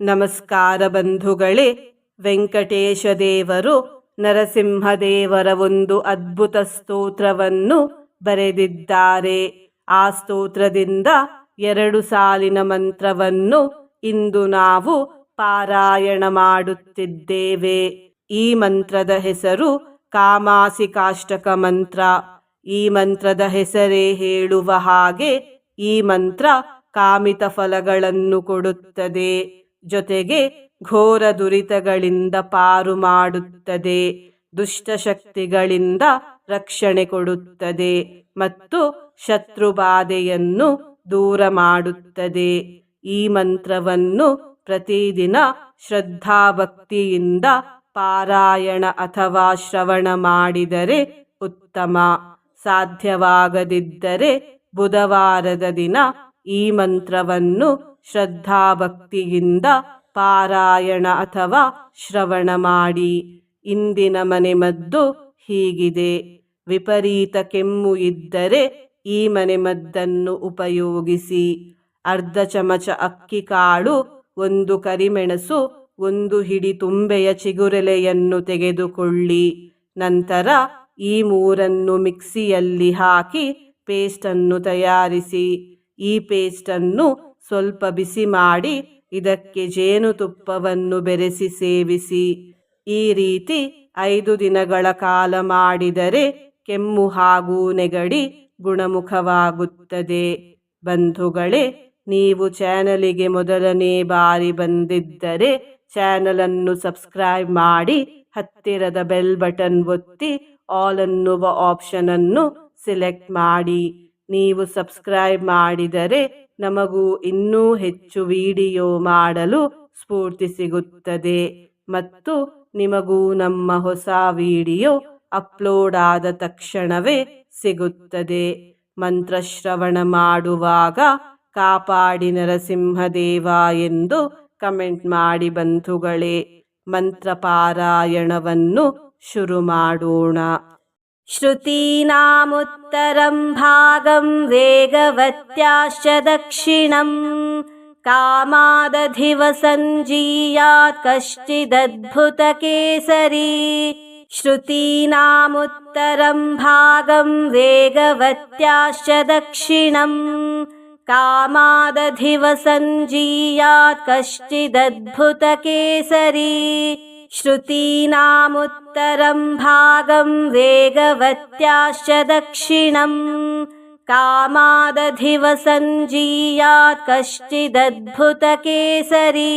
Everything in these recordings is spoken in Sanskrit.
ನಮಸ್ಕಾರ ಬಂಧುಗಳೇ ವೆಂಕಟೇಶ ದೇವರು ನರಸಿಂಹದೇವರ ಒಂದು ಅದ್ಭುತ ಸ್ತೋತ್ರವನ್ನು ಬರೆದಿದ್ದಾರೆ. ಆ ಸ್ತೋತ್ರದಿಂದ ಎರಡು ಸಾಲಿನ ಮಂತ್ರವನ್ನು ಇಂದು ನಾವು ಪಾರಾಯಣ ಮಾಡುತ್ತಿದ್ದೇವೆ. ಈ ಮಂತ್ರದ ಹೆಸರು ಕಾಮಾಸಿಕಾಷ್ಟಕ ಮಂತ್ರ. ಈ ಮಂತ್ರದ ಹೆಸರೇ ಹೇಳುವ ಹಾಗೆ ಈ ಮಂತ್ರ ಕಾಮಿತ ಫಲಗಳನ್ನು ಕೊಡುತ್ತದೆ. ಜೊತೆಗೆ ಘೋರ ದುರಿತಗಳಿಂದ ಪಾರು ಮಾಡುತ್ತದೆ ದುಷ್ಟಶಕ್ತಿಗಳಿಂದ ರಕ್ಷಣೆ ಕೊಡುತ್ತದೆ ಮತ್ತು ಶತ್ರುಬಾಧೆಯನ್ನು ದೂರ ಮಾಡುತ್ತದೆ. ಈ ಮಂತ್ರವನ್ನು ಪ್ರತಿದಿನ ಶ್ರದ್ಧಾಭಕ್ತಿಯಿಂದ ಪಾರಾಯಣ ಅಥವಾ ಶ್ರವಣ ಮಾಡಿದರೆ ಉತ್ತಮ. ಸಾಧ್ಯವಾಗದಿದ್ದರೆ ಬುಧವಾರದ ದಿನ ಈ ಮಂತ್ರವನ್ನು ಶ್ರದ್ಧಾಭಕ್ತಿಯಿಂದ ಪಾರಾಯಣ ಅಥವಾ ಶ್ರವಣ ಮಾಡಿ. ಇಂದಿನ ಮನೆಮದ್ದು ಹೀಗಿದೆ. ವಿಪರೀತ ಕೆಮ್ಮು ಇದ್ದರೆ ಈ ಮನೆಮದ್ದನ್ನು ಉಪಯೋಗಿಸಿ. ಅರ್ಧ ಚಮಚ ಅಕ್ಕಿ ಕಾಳು, ಒಂದು ಕರಿಮೆಣಸು, ಒಂದು ಹಿಡಿ ತುಂಬೆಯ ಚಿಗುರೆಲೆಯನ್ನು ತೆಗೆದುಕೊಳ್ಳಿ. ನಂತರ ಈ ಮೂರನ್ನು ಮಿಕ್ಸಿಯಲ್ಲಿ ಹಾಕಿ ಪೇಸ್ಟನ್ನು ತಯಾರಿಸಿ. ಈ ಪೇಸ್ಟನ್ನು ಸ್ವಲ್ಪ ಬಿಸಿ ಮಾಡಿ ಇದಕ್ಕೆ ಜೇನುತುಪ್ಪವನ್ನು ಬೆರೆಸಿ ಸೇವಿಸಿ. ಈ ರೀತಿ ಐದು ದಿನಗಳ ಕಾಲ ಮಾಡಿದರೆ ಕೆಮ್ಮು ಹಾಗೂ ನೆಗಡಿ ಗುಣಮುಖವಾಗುತ್ತದೆ. ಬಂಧುಗಳೇ, ನೀವು ಚಾನಲಿಗೆ ಮೊದಲನೇ ಬಾರಿ ಬಂದಿದ್ದರೆ ಚಾನಲನ್ನು ಸಬ್ಸ್ಕ್ರೈಬ್ ಮಾಡಿ ಹತ್ತಿರದ ಬೆಲ್ ಬಟನ್ ಒತ್ತಿ ಆಲ್ ಅನ್ನುವ ಆಪ್ಷನ್ ಅನ್ನು ಸೆಲೆಕ್ಟ್ ಮಾಡಿ. ನೀವು ಸಬ್ಸ್ಕ್ರೈಬ್ ಮಾಡಿದರೆ ನಮಗೂ ಇನ್ನೂ ಹೆಚ್ಚು ವಿಡಿಯೋ ಮಾಡಲು ಸ್ಫೂರ್ತಿ ಸಿಗುತ್ತದೆ. ಮತ್ತು ನಿಮಗೂ ನಮ್ಮ ಹೊಸ ವಿಡಿಯೋ ಅಪ್ಲೋಡ್ ಆದ ತಕ್ಷಣವೇ ಸಿಗುತ್ತದೆ. ಮಂತ್ರಶ್ರವಣ ಮಾಡುವಾಗ ಕಾಪಾಡಿ ನರಸಿಂಹದೇವ ಎಂದು ಕಮೆಂಟ್ ಮಾಡಿ ಬಂಧುಗಳೇ ಮಂತ್ರ ಪಾರಾಯಣವನ್ನು ಶುರು ಮಾಡೋಣ. श्रुतीनामुत्तरं भागं वेगवत्याश्च दक्षिणम् कामादधिवसञ्जीयात् कश्चिदद्भुतकेसरी। श्रुतीनामुत्तरं भागं वेगवत्याश्च दक्षिणम् कामादधिवसञ्जीयात् कश्चिदद्भुतकेसरी श्रुतीनामुत्तरं भागं वेगवत्याश्च दक्षिणम् कामादधिवसञ्जीयात् कश्चिदद्भुतकेसरी।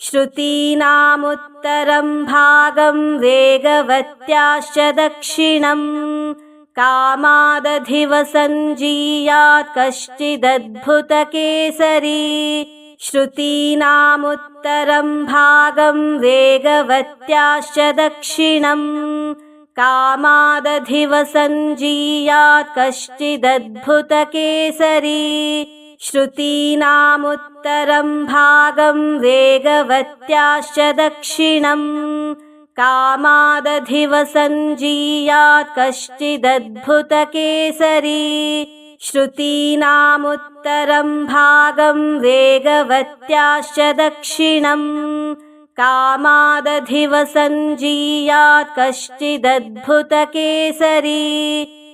श्रुतीनामुत्तरं भागं वेगवत्याश्च दक्षिणम् कामादधिवसञ्जीयात् कश्चिदद्भुतकेसरी श्रुतीनामुत्तरं भागं वेगवत्याश्च दक्षिणम् कामादधिवसञ्जीयात् कश्चिदद्भुतकेसरी। श्रुतीनामुत्तरं भागं वेगवत्याश्च दक्षिणम् कामादधिवसञ्जीयात् कश्चिदद्भुतकेसरी श्रुतीनामुत्तरं भागं वेगवत्याश्च दक्षिणम् कामादधिवसञ्जीयात् कश्चिदद्भुतकेसरी।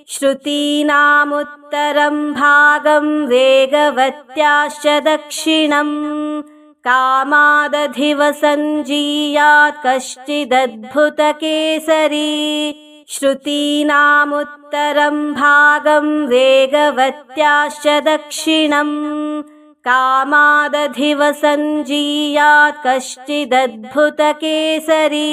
श्रुतीनामुत्तरं भागं वेगवत्याश्च दक्षिणम् कामादधिवसञ्जीयात् कश्चिदद्भुतकेसरी श्रुतीनामुत्तरं भागं वेगवत्याश्च दक्षिणम् कामादधिवसञ्जीयात् कश्चिदद्भुतकेसरी।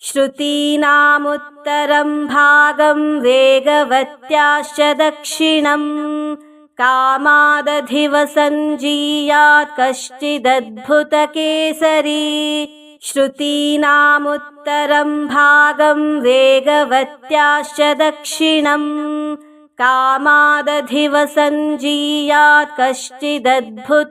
श्रुतीनामुत्तरं भागं वेगवत्याश्च दक्षिणम् कामादधिवसञ्जीयात् कश्चिदद्भुतकेसरी श्रुतीनामुत्तरं भागं वेगवत्याश्च दक्षिणम् कामादधिवसञ्जीयात् कश्चिदद्भुतकेसरी।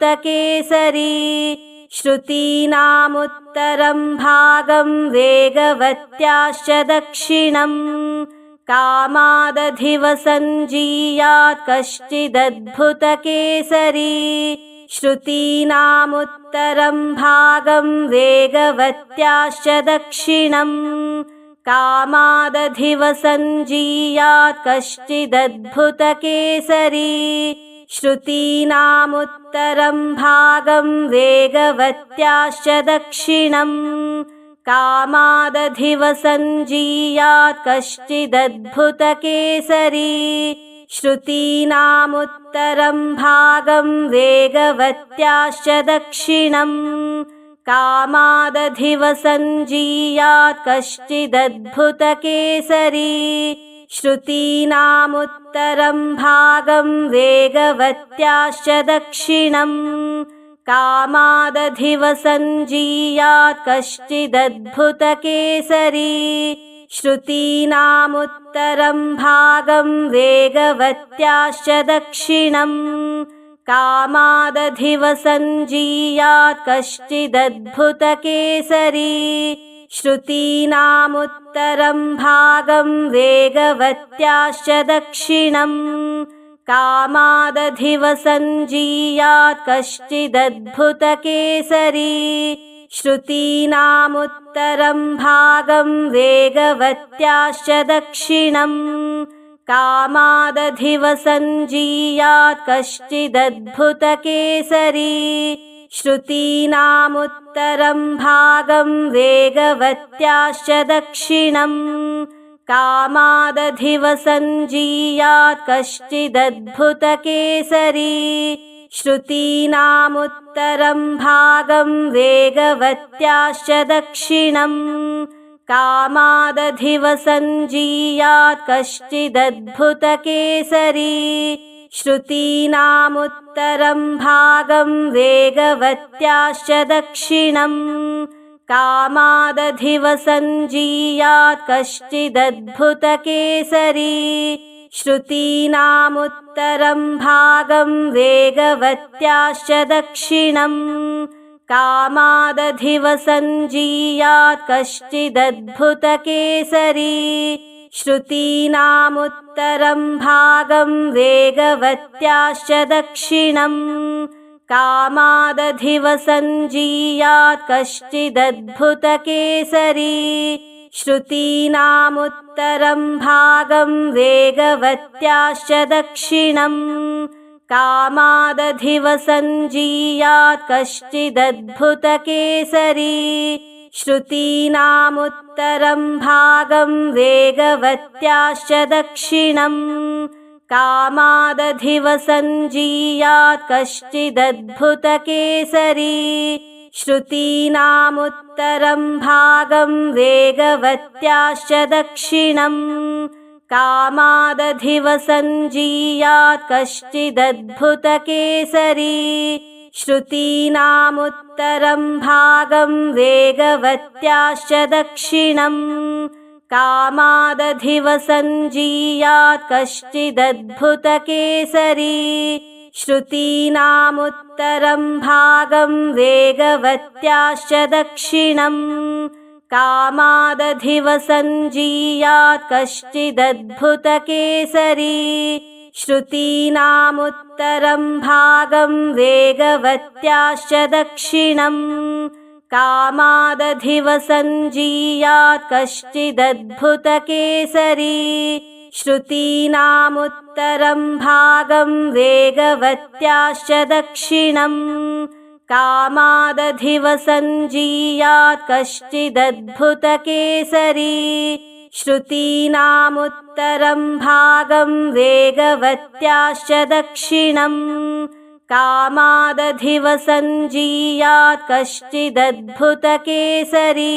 श्रुतीनामुत्तरं भागं वेगवत्याश्च दक्षिणम् कामादधिवसञ्जीयात् कश्चिदद्भुतकेसरी श्रुतीनामुत्तरं भागं वेगवत्याश्च दक्षिणम् कामादधिवसञ्जीयात् कश्चिदद्भुतकेसरी। श्रुतीनामुत्तरं भागं वेगवत्याश्च दक्षिणम् कामादधिवसञ्जीयात् कश्चिदद्भुतकेसरी श्रुतीनामुत्तरं भागं वेगवत्याश्च दक्षिणम् कामादधिवसञ्जीयात् कश्चिदद्भुतकेसरी। श्रुतीनामुत्तरं भागं वेगवत्याश्च दक्षिणम् कामादधिवसञ्जीयात् कश्चिदद्भुतकेसरी श्रुतीनामुत्तरं भागं वेगवत्याश्च दक्षिणम् कामादधिवसञ्जीयात् कश्चिदद्भुतकेसरी। श्रुतीनामुत्तरं भागं वेगवत्याश्च दक्षिणम् कामादधिवसञ्जीयात् कश्चिदद्भुतकेसरी श्रुतीनामुत्तरं भागं वेगवत्याश्च दक्षिणम् कामादधिवसञ्जीयात् कश्चिदद्भुतकेसरी। श्रुतीनामुत्तरं भागं वेगवत्याश्च दक्षिणम् कामादधिवसञ्जीयात् कश्चिदद्भुतकेसरी श्रुतीनामुत्तरं भागं वेगवत्याश्च दक्षिणम् कामादधिवसञ्जीयात् कश्चिदद्भुतकेसरी। श्रुतीनामुत्तरं भागं वेगवत्याश्च दक्षिणम् कामादधिवसञ्जीयात् कश्चिदद्भुतकेसरी श्रुतीनामुत्तरं भागं वेगवत्याश्च दक्षिणम् कामादधिवसञ्जीयात् कश्चिदद्भुतकेसरी। श्रुतीनामुत्तरं भागं वेगवत्याश्च दक्षिणम् कामादधिवसञ्जीयात् कश्चिदद्भुतकेसरी श्रुतीनामुत्तरं भागं वेगवत्याश्च दक्षिणम् कामादधिवसञ्जीयात् कश्चिदद्भुतकेसरी। श्रुतीनामुत्तरं भागं वेगवत्याश्च दक्षिणम् कामादधिवसञ्जीयात् कश्चिदद्भुतकेसरी श्रुतीनामुत्तरं भागं वेगवत्याश्च दक्षिणम् कामादधिवसञ्जीयात् कश्चिदद्भुतकेसरी। श्रुतीनामुत्तरं भागं वेगवत्याश्च दक्षिणम् कामादधिवसञ्जीयात् कश्चिदद्भुतकेसरी श्रुतीनामुत्तरं भागं वेगवत्याश्च दक्षिणम् कामादधिवसञ्जीयात् कश्चिदद्भुतकेसरी। श्रुतीनामुत्तरं भागं वेगवत्याश्च दक्षिणम् कामादधिवसञ्जीयात् कश्चिदद्भुतकेसरी श्रुतीनामुत्तरं भागं वेगवत्याश्च दक्षिणम् कामादधिवसञ्जीयात् कश्चिदद्भुतकेसरी। श्रुतीनामुत्तरं भागं वेगवत्याश्च दक्षिणम् कामादधिवसञ्जीयात् कश्चिदद्भुतकेसरी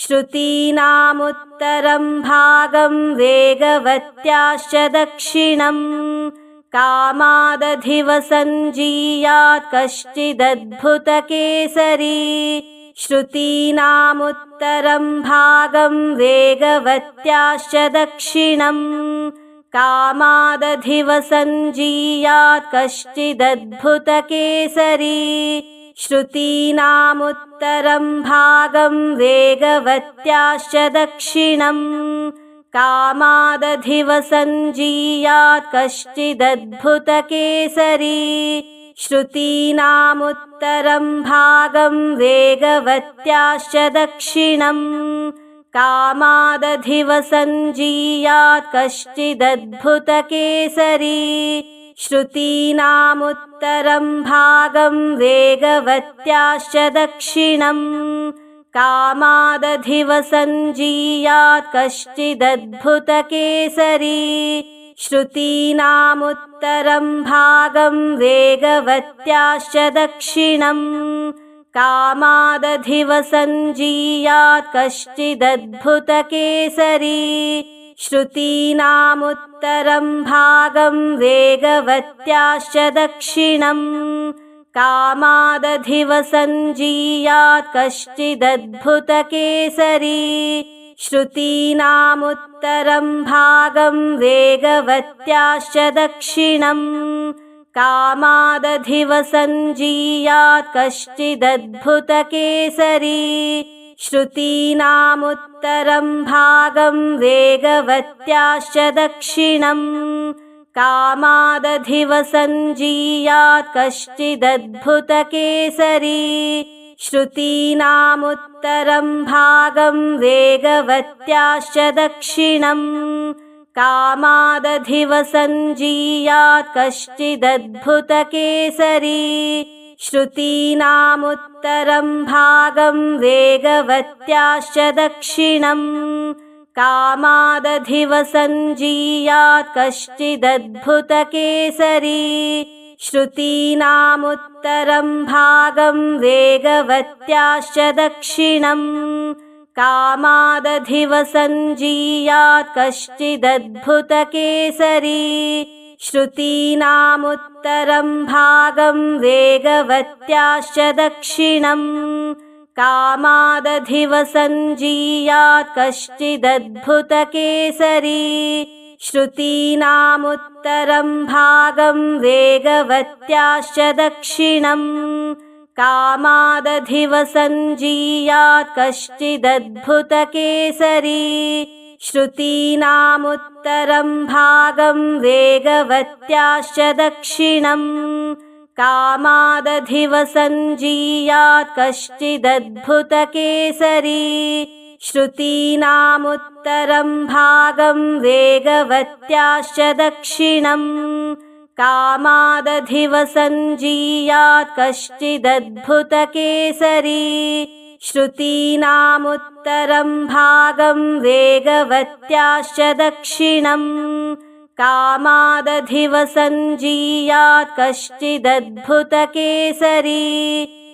श्रुतीनामुत्तरं भागं वेगवत्याश्च दक्षिणम् कामादधिवसञ्जीयात् कश्चिदद्भुतकेसरी। श्रुतीनामुत्तरं भागं वेगवत्याश्च दक्षिणम् कामादधिवसञ्जीयात् कश्चिदद्भुतकेसरी श्रुतीनामुत्तरं भागं वेगवत्याश्च दक्षिणम् कामादधिवसञ्जीयात् कश्चिदद्भुतकेसरी। श्रुतीनामुत्तरं भागं वेगवत्याश्च दक्षिणम् कामादधिवसञ्जीयात् कश्चिदद्भुतकेसरी श्रुतीनामुत्तरं भागं वेगवत्याश्च दक्षिणम् कामादधिवसञ्जीयात् कश्चिदद्भुतकेसरी। श्रुतीनामुत्तरं भागं वेगवत्याश्च दक्षिणम् कामादधिवसञ्जीयात् कश्चिदद्भुतकेसरी श्रुतीनामुत्तरं भागं वेगवत्याश्च दक्षिणम् कामादधिवसञ्जीयात् कश्चिदद्भुतकेसरी। श्रुतीनामुत्तरं भागं वेगवत्याश्च दक्षिणम् कामादधिवसञ्जीयात् कश्चिदद्भुतकेसरी श्रुतीनामुत्तरं भागं वेगवत्याश्च दक्षिणम् कामादधिवसञ्जीयात् कश्चिदद्भुतकेसरी। श्रुतीनामुत्तरं भागं वेगवत्याश्च दक्षिणम् कामादधिवसञ्जीयात् कश्चिदद्भुतकेसरी श्रुतीनामुत्तरं भागं वेगवत्याश्च दक्षिणम् कामादधिवसञ्जीयात् कश्चिदद्भुतकेसरी। श्रुतीनामुत्तरं भागं वेगवत्याश्च दक्षिणम् कामादधिवसञ्जीयात् कश्चिदद्भुतकेसरी श्रुतीनामुत्तरं भागं वेगवत्याश्च दक्षिणम् कामादधिवसञ्जीयात् कश्चिदद्भुतकेसरी। श्रुतीनामुत्तरं भागं वेगवत्याश्च दक्षिणम् कामादधिवसञ्जीयात् कश्चिदद्भुतकेसरी श्रुतीनामुत्तरं भागं वेगवत्याश्च दक्षिणम् कामादधिवसञ्जीयात् कश्चिदद्भुतकेसरी। श्रुतीनामुत्तरं भागं वेगवत्याश्च दक्षिणम् कामादधिवसञ्जीयात् कश्चिदद्भुतकेसरी श्रुतीनामुत्तरं भागं वेगवत्याश्च दक्षिणम् कामादधिवसञ्जीयात् कश्चिदद्भुतकेसरी।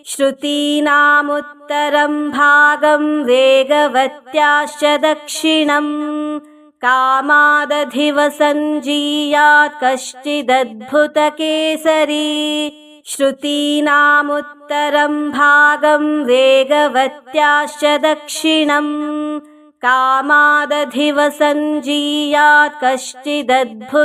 श्रुतीनामुत्तरं भागं वेगवत्याश्च दक्षिणम् कामादधिवसञ्जीयात् कश्चिदद्भुतकेसरी श्रुतीनामुत्तरं भागं वेगवत्याश्च दक्षिणम् कामादधिवसञ्जीयात् कश्चिदद्भुतकेसरी।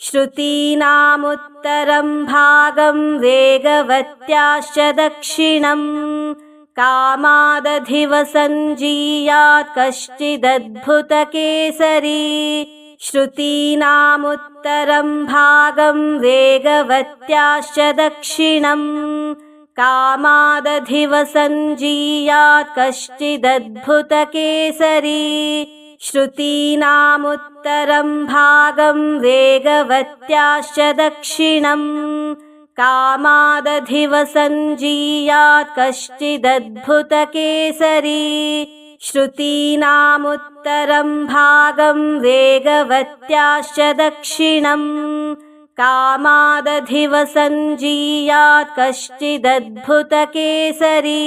श्रुतीनामुत्तरं भागं वेगवत्याश्च दक्षिणम् कामादधिवसञ्जीयात् कश्चिदद्भुतकेसरी श्रुतीनामुत्तरं भागं वेगवत्याश्च दक्षिणम् कामादधिवसञ्जीयात् कश्चिदद्भुतकेसरी। श्रुतीनामुत्तरं भागं वेगवत्याश्च दक्षिणम् कामादधिवसञ्जीयात् कश्चिदद्भुतकेसरी श्रुतीनामुत्तरं भागं वेगवत्याश्च दक्षिणम् कामादधिवसञ्जीयात् कश्चिदद्भुतकेसरी।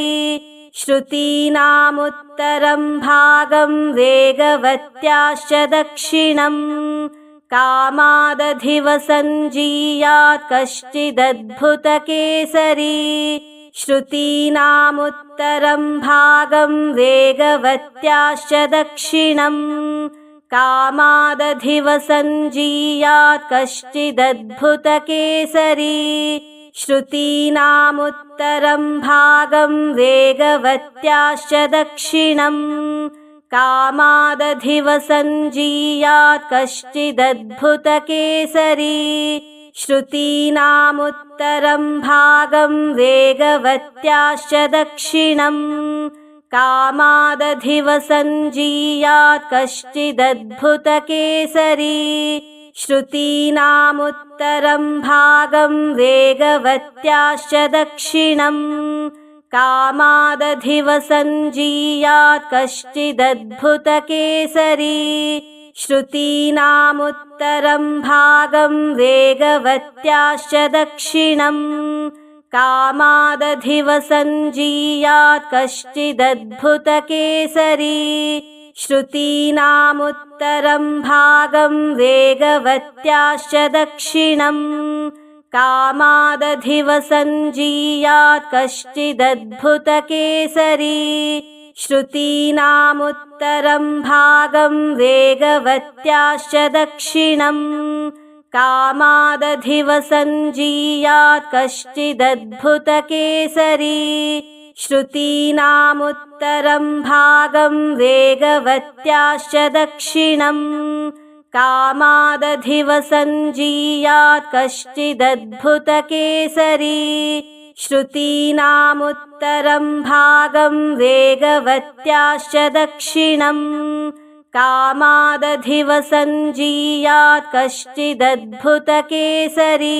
श्रुतीनामुत्तरं भागं वेगवत्याश्च दक्षिणम् कामादधिवसञ्जीयात् कश्चिदद्भुतकेसरी श्रुतीनामुत्तरं भागं वेगवत्याश्च दक्षिणम् कामादधिवसञ्जीयात् कश्चिदद्भुतकेसरी। श्रुतीनामुत्तरं भागं वेगवत्याश्च दक्षिणम् कामादधिवसञ्जीयात् कश्चिदद्भुतकेसरी श्रुतीनामुत्तरं भागं वेगवत्याश्च दक्षिणम् कामादधिवसञ्जीयात् कश्चिदद्भुतकेसरी। श्रुतीनामुत्तरं भागं वेगवत्याश्च दक्षिणम् कामादधिवसञ्जीयात् कश्चिदद्भुतकेसरी श्रुतीनामुत्तरं भागं वेगवत्याश्च दक्षिणम् कामादधिवसञ्जीयात् कश्चिदद्भुतकेसरी। श्रुतीनामुत्तरं भागं वेगवत्याश्च दक्षिणम् कामादधिवसञ्जीयात् कश्चिदद्भुतकेसरी श्रुतीनामुत्तरं भागं वेगवत्याश्च दक्षिणम् कामादधिवसञ्जीयात् कश्चिदद्भुतकेसरी। श्रुतीनामुत्तरं भागं वेगवत्याश्च दक्षिणम् कामादधिवसञ्जीयात् कश्चिदद्भुतकेसरी श्रुतीनामुत्तरं भागं वेगवत्याश्च दक्षिणम् कामादधिवसञ्जीयात् कश्चिदद्भुतकेसरी।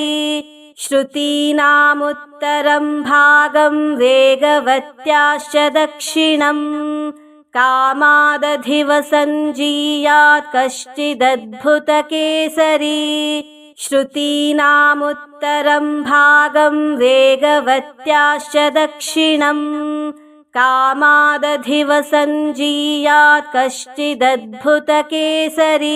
श्रुतीनामुत्तरं भागं वेगवत्याश्च दक्षिणम् कामादधिवसञ्जीयात् कश्चिदद्भुतकेसरी श्रुतीनामुत्तरं भागं वेगवत्याश्च दक्षिणम् कामादधिवसञ्जीयात् कश्चिदद्भुतकेसरी।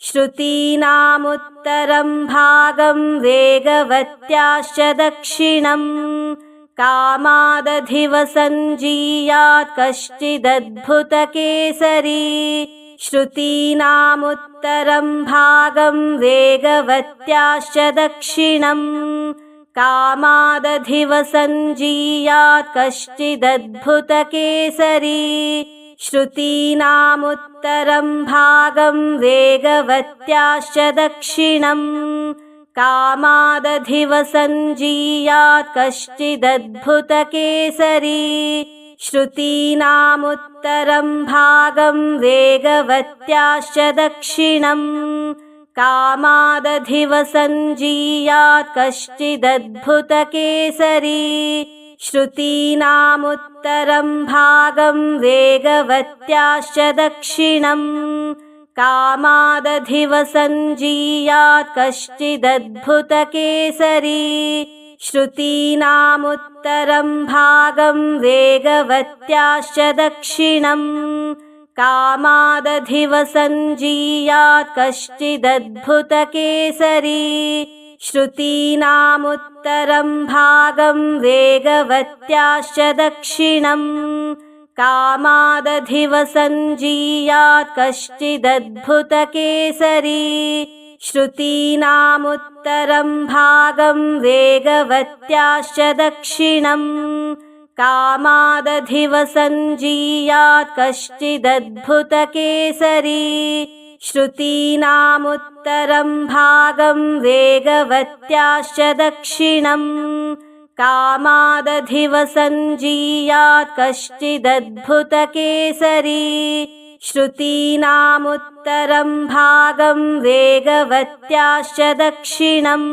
श्रुतीनामुत्तरं भागं वेगवत्याश्च दक्षिणम् कामादधिवसञ्जीयात् कश्चिदद्भुतकेसरी श्रुतीनामुत्तरं भागं वेगवत्याश्च दक्षिणम् कामादधिवसञ्जीयात् कश्चिदद्भुतकेसरी। श्रुतीनामुत्तरं भागं वेगवत्याश्च दक्षिणम् कामादधिवसञ्जीयात् कश्चिदद्भुतकेसरी श्रुतीनामुत्तरं भागं वेगवत्याश्च दक्षिणम् कामादधिवसञ्जीयात् कश्चिदद्भुतकेसरी। श्रुतीनामुत्तरं भागं वेगवत्याश्च दक्षिणम् कामादधिवसञ्जीयात् कश्चिदद्भुतकेसरी श्रुतीनामुत्तरं भागं वेगवत्याश्च दक्षिणम् कामादधिवसञ्जीयात् कश्चिदद्भुतकेसरी। श्रुतीनामुत्तरं भागं वेगवत्याश्च दक्षिणम् कामादधिवसञ्जीयात् कश्चिदद्भुतकेसरी श्रुतीनामुत्तरं भागं वेगवत्याश्च दक्षिणम् कामादधिवसञ्जीयात् कश्चिदद्भुतकेसरी। श्रुतीनामुत्तरं भागं वेगवत्याश्च दक्षिणम् कामादधिवसञ्जीयात् कश्चिदद्भुतकेसरी श्रुतीनामुत्तरं भागं वेगवत्याश्च दक्षिणम्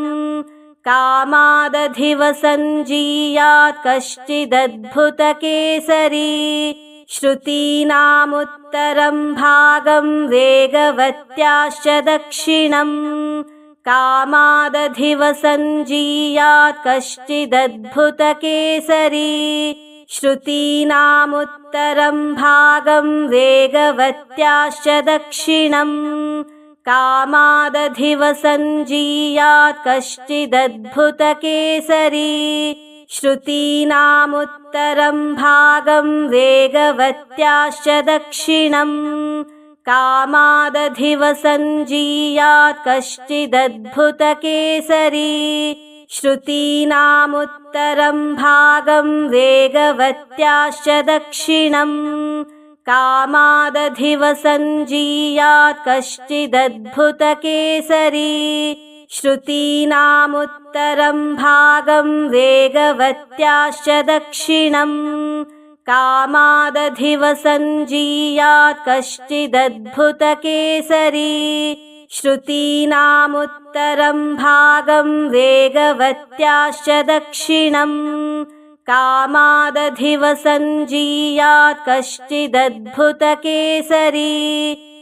कामादधिवसञ्जीयात् कश्चिदद्भुतकेसरी। श्रुतीनामुत्तरं भागं वेगवत्याश्च दक्षिणम् कामादधिवसञ्जीयात् कश्चिदद्भुतकेसरी श्रुतीनामुत्तरं भागं वेगवत्याश्च दक्षिणम् कामादधिवसञ्जीयात् कश्चिदद्भुतकेसरी। श्रुतीनामुत्तरं भागं वेगवत्याश्च दक्षिणम् कामादधिवसञ्जीयात् कश्चिदद्भुतकेसरी श्रुतीनामुत्तरं भागं वेगवत्याश्च दक्षिणम् कामादधिवसञ्जीयात् कश्चिदद्भुतकेसरी। श्रुतीनामुत्तरं भागं वेगवत्याश्च दक्षिणम् कामादधिवसञ्जीयात् कश्चिदद्भुतकेसरी श्रुतीनामुत्तरं भागं वेगवत्याश्च दक्षिणम् कामादधिवसञ्जीयात् कश्चिदद्भुतकेसरी।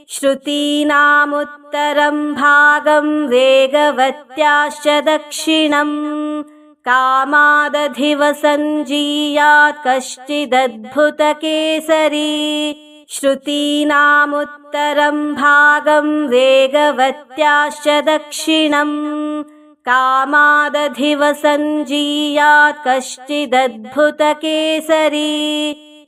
श्रुतीनामुत्तरं भागं वेगवत्याश्च दक्षिणम् कामादधिवसञ्जीयात् कश्चिदद्भुतकेसरी श्रुतीनामुत्तरं भागं वेगवत्याश्च दक्षिणम् कामादधिवसञ्जीयात् कश्चिदद्भुतकेसरी।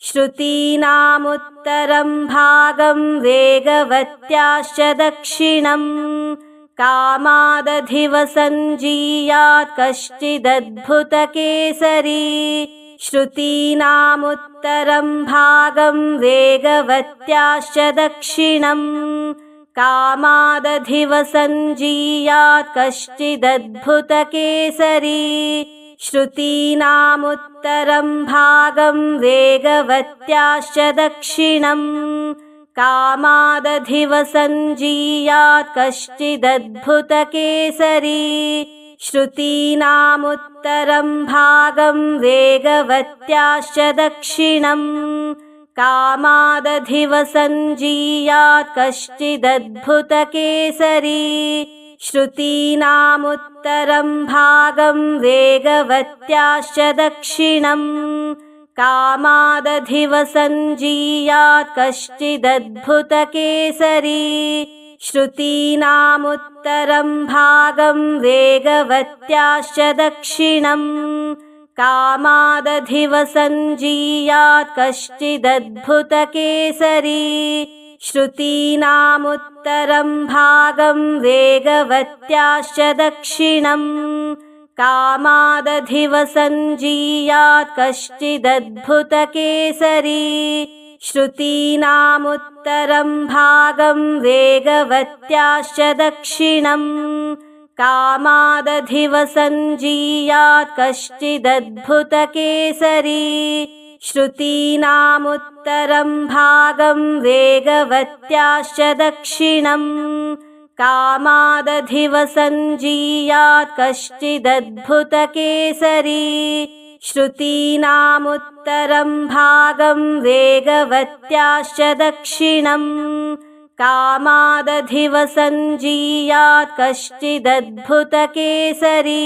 श्रुतीनामुत्तरं भागं वेगवत्याश्च दक्षिणम् कामादधिवसञ्जीयात् कश्चिदद्भुतकेसरी श्रुतीनामुत्तरं भागं वेगवत्याश्च दक्षिणम् कामादधिवसञ्जीयात् कश्चिदद्भुतकेसरी। श्रुतीनामुत्तरं भागं वेगवत्याश्च दक्षिणम् कामादधिवसञ्जीयात् कश्चिदद्भुतकेसरी श्रुतीनामुत्तरं भागं वेगवत्याश्च दक्षिणम् कामादधिवसञ्जीयात् कश्चिदद्भुतकेसरी। श्रुतीनामुत्तरं भागं वेगवत्याश्च दक्षिणम् कामादधिवसञ्जीयात् कश्चिदद्भुतकेसरी श्रुतीनामुत्तरं भागं वेगवत्याश्च दक्षिणम् कामादधिवसञ्जीयात् कश्चिदद्भुतकेसरी। श्रुतीनामुत्तरं भागं वेगवत्याश्च दक्षिणम् कामादधिवसञ्जीयात् कश्चिदद्भुतकेसरी श्रुतीनामुत्तरं भागं वेगवत्याश्च दक्षिणम् कामादधिवसञ्जीयात् कश्चिदद्भुतकेसरी। श्रुतीनामुत्तरं भागं वेगवत्याश्च दक्षिणम् कामादधिवसञ्जीयात् कश्चिदद्भुतकेसरी श्रुतीनामुत्तरं भागं वेगवत्याश्च दक्षिणम् कामादधिवसञ्जीयात् कश्चिदद्भुतकेसरी।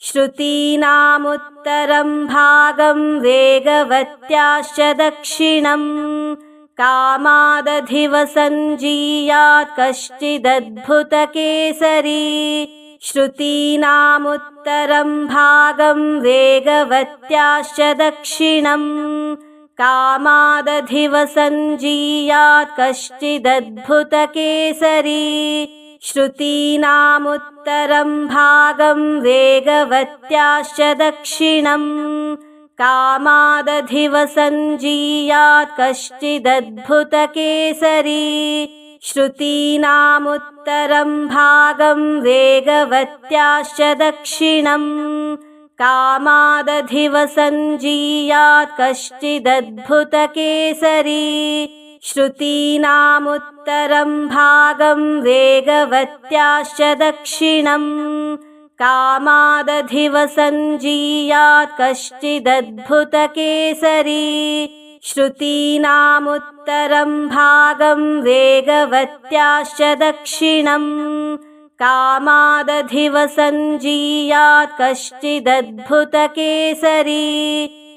श्रुतीनामुत्तरं भागं वेगवत्याश्च दक्षिणम् कामादधिवसञ्जीयात् कश्चिदद्भुतकेसरी श्रुतीनामुत्तरं भागं वेगवत्याश्च दक्षिणम् कामादधिवसञ्जीयात् कश्चिदद्भुतकेसरी। श्रुतीनामुत्तरं भागं वेगवत्याश्च दक्षिणम् कामादधिवसञ्जीयात् कश्चिदद्भुतकेसरी श्रुतीनामुत्तरं भागं वेगवत्याश्च दक्षिणम् कामादधिवसञ्जीयात् कश्चिदद्भुतकेसरी। श्रुतीनामुत्तरं भागं वेगवत्याश्च दक्षिणम् कामादधिवसञ्जीयात् कश्चिदद्भुतकेसरी श्रुतीनामुत्तरं भागं वेगवत्याश्च दक्षिणम् कामादधिवसञ्जीयात् कश्चिदद्भुतकेसरी।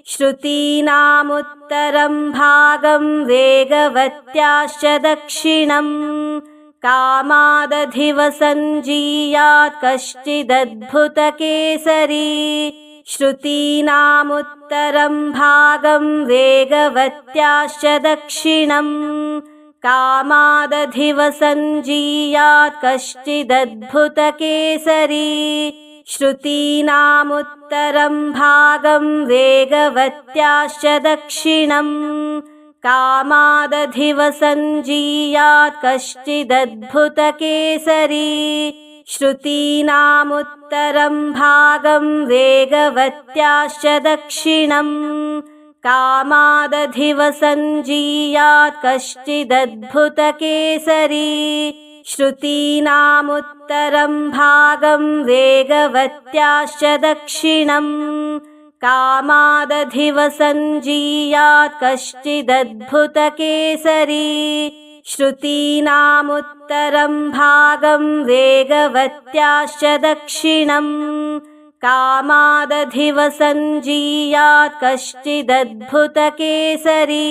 श्रुतीनामुत्तरं भागं वेगवत्याश्च दक्षिणम् कामादधिवसञ्जीयात् कश्चिदद्भुतकेसरी श्रुतीनामुत्तरं भागं वेगवत्याश्च दक्षिणम् कामादधिवसञ्जीयात् कश्चिदद्भुतकेसरी। श्रुतीनामुत्तरं भागं वेगवत्याश्च दक्षिणम् कामादधिवसञ्जीयात् कश्चिदद्भुतकेसरी श्रुतीनामुत्तरं भागं वेगवत्याश्च दक्षिणम् कामादधिवसञ्जीयात् कश्चिदद्भुतकेसरी। श्रुतीनामुत्तरं भागं वेगवत्याश्च दक्षिणम् कामादधिवसञ्जीयात् कश्चिदद्भुतकेसरी श्रुतीनामुत्तरं भागं वेगवत्याश्च दक्षिणम् कामादधिवसञ्जीयात् कश्चिदद्भुतकेसरी।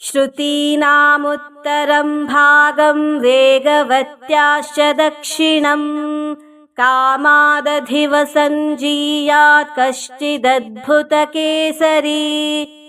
श्रुतीनामुत्तरं भागं वेगवत्याश्च दक्षिणम् कामादधिवसञ्जीयात् कश्चिदद्भुतकेसरी